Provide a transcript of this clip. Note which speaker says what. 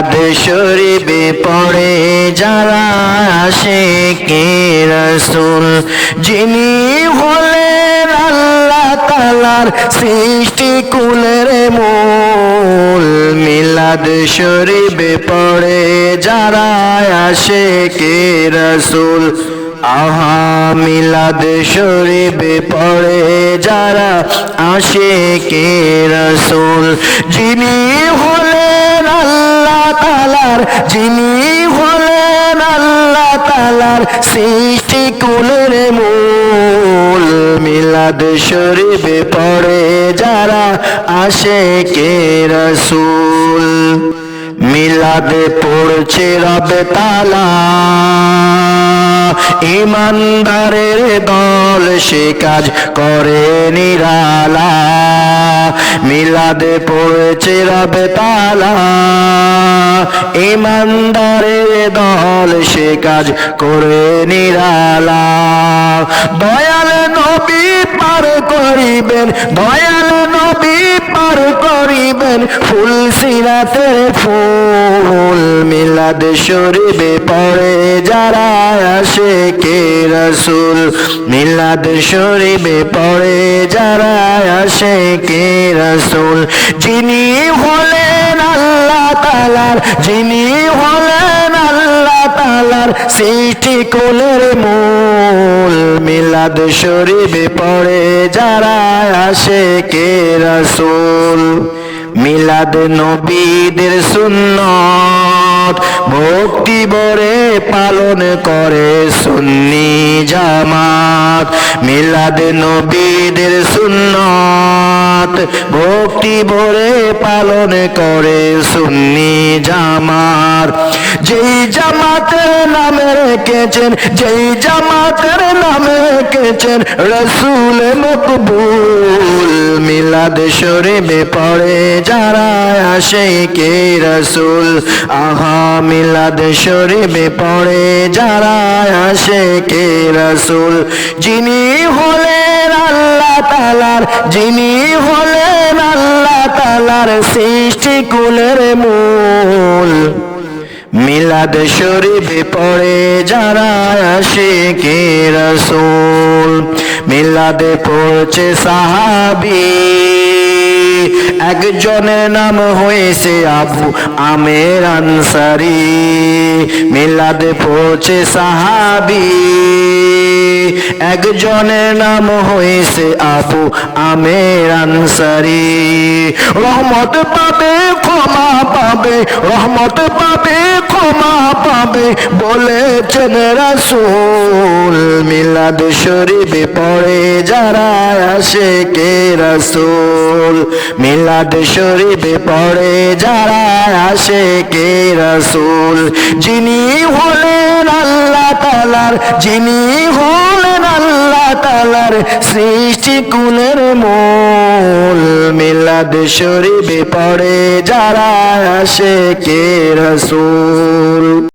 Speaker 1: মিলাদ শরীফে পড়ে যারা আসে কে রসুল? যিনি হলেন আল্লাহ তালার সৃষ্টি কুলের মূল। মিলাদ শরীফে পড়ে যারা আসে কে রসুল? আহা, মিলাদ শরীফে পড়ে যারা আসে কে রসুল? যিনি তালার যিনি হলেন আল্লাহ তালার সৃষ্টি কুলের মূল। মিলাদ শরীফে পড়ে যারা আসে কে রসুল? মিলাদে পড়ছে রবে তালা ইমানদারের দল সে কাজ করে নিরালা। মিলাদে পড়েছে রবে তালা। ইমানদারের দল সে কাজ করে নিরালা। নবী পার করিবেন, দয়াল নবী পার করিবেন, ফুল সিরাতের ফুল মিলাদ শরীফে পড়ে যারা আসে কে রসুল? মিলাদ শরীফে পড়ে যারা আসে কে রসুল? যিনি হলেন আল্লাহ তালার যিনি হলেন তালার সৃষ্টি কুলের মূল মিলাদ শরীফে পড়ে যারা আসে কে রসুল? মিলাদ নবীদের সুন্নত, ভক্তি বরে পালন করে সুন্নি জামাত। মিলাদ নবীদের সুন্নত, ভক্তি ভরে পালন করে সুন্নি জামাত। যেই জামাতের নামে রেখেছেন, যেই জামাতের নামে রেখেছেন, রসুল মকবুল মিলাদ শরীফে পড়ে যারা আসে কে রসুল? আহা, মিলাদ শরীফে পড়ে যারা আসে কে রসুল? যিনি হলেন আল্লাহ তালার যিনি হলেন আল্লাহ তালার সৃষ্টি কুলের মূল। মিলাদ শরীফে পড়ে যারা কে রসুল? মিলাদে পড়ছে সাহাবি। একজনের নাম হয়েছে আবু আমের আনসারি। মিলাদে পড়ছে সাহাবি। একজনের নাম হয়েছে আবু আমের আনসারি। রহমত পাবে, ক্ষমা পাবে, রহমত পাবে, ক্ষমা পাবে বলেছেন রাসুল, মিলাদ শরীফে পড়ে যারা আসে কে রাসুল? মিলাদ শরীফে পড়ে যারা আসে কে রাসুল? যিনি হলেন আল্লাহ তালার যিনি হলেন তালার সৃষ্টি কুলের মূল। মিলাদ শরীফে পড়ে যারা আসে কে রসুল?